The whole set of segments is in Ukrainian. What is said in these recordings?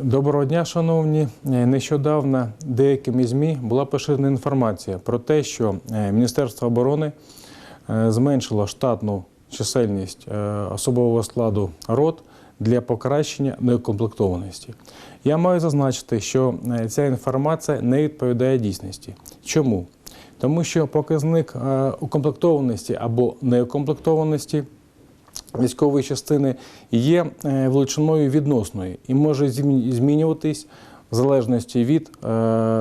Доброго дня, шановні. Е, Нещодавно деякими ЗМІ була поширена інформація про те, що е, Міністерство оборони е, зменшило штатну чисельність особового складу рот для покращення неукомплектованості. Я маю зазначити, що ця інформація не відповідає дійсності. Чому? Тому що показник укомплектованості або неукомплектованості військової частини є е, величиною відносною і може змінюватись в залежності від е,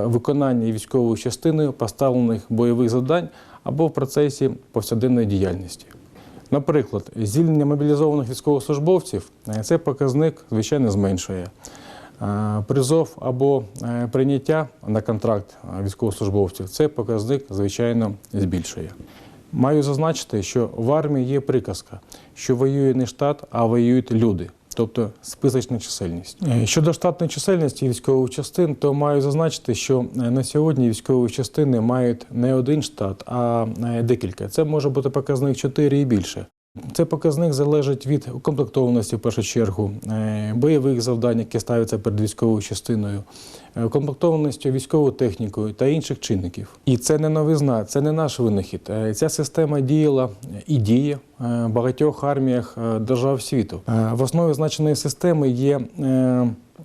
виконання військовою частиною поставлених бойових завдань або в процесі повсякденної діяльності. Наприклад, звільнення мобілізованих військовослужбовців е, це показник, звичайно, зменшує. Призов або прийняття на контракт військовослужбовців це показник, звичайно, збільшує. Маю зазначити, що в армії є приказка, що воює не штат, а воюють люди, тобто списочна чисельність. Е, Щодо штатної чисельності військових частин, то маю зазначити, що е, на сьогодні військові частини мають не один штат, а е, декілька. Це може бути показник 4 і більше. Цей показник залежить від укомплектованості в першу чергу, е, бойових завдань, які ставляться перед військовою частиною, е, укомплектованості військовою технікою та інших чинників. І це не новизна, це не наш винахід. Е, Ця система діяла і діє в багатьох арміях держав світу. В основі значеної системи є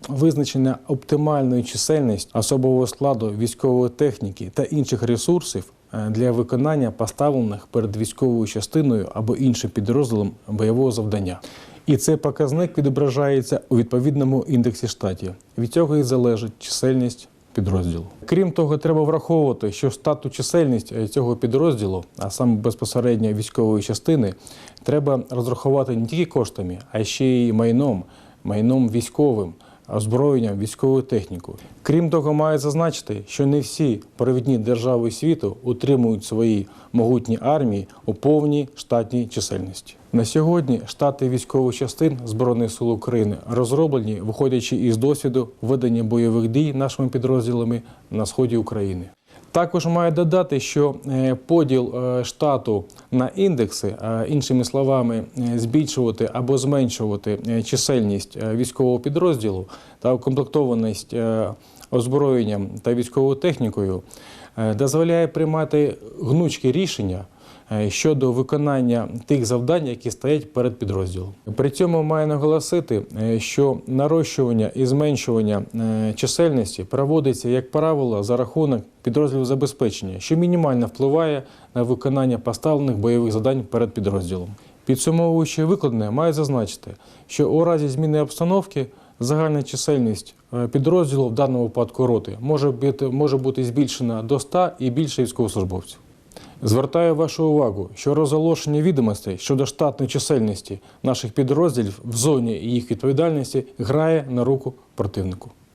визначення оптимальної чисельності особового складу військової техніки та інших ресурсів для виконання поставлених перед військовою частиною або іншим підрозділом бойового завдання. І цей показник відображається у відповідному індексі штатів. Від цього і залежить чисельність підрозділу. Крім того, треба враховувати, що стату чисельність е, цього підрозділу, а саме безпосередньо військової частини, треба розрахувати не тільки коштами, а ще й майном, майном військовим озброєнням, військовою технікою. Крім того, має зазначити, що не всі провідні держави світу утримують свої могутні армії у повній штатній чисельності. На сьогодні штати військових частин Збройних сил України розроблені, виходячи із досвіду ведення бойових дій нашими підрозділами на сході України. Також маю додати, що е, поділ е, штату на індекси, е, іншими словами, збільшувати або зменшувати чисельність військового підрозділу та укомплектованість озброєнням та військовою технікою, дозволяє приймати гнучкі рішення щодо виконання тих завдань, які стоять перед підрозділом. При цьому маю наголосити, е, що нарощування і зменшування е, чисельності проводиться, як правило, за рахунок підрозділів забезпечення, що мінімально впливає на виконання поставлених бойових завдань перед підрозділом. Підсумовуючи викладне, маю зазначити, що у разі зміни обстановки загальна чисельність е, підрозділу, в даному випадку роти, може бути, може бути збільшена до 100 і більше військовослужбовців. Звертаю вашу увагу, що розголошення відомостей щодо штатної чисельності наших підрозділів в зоні їх відповідальності грає на руку противнику.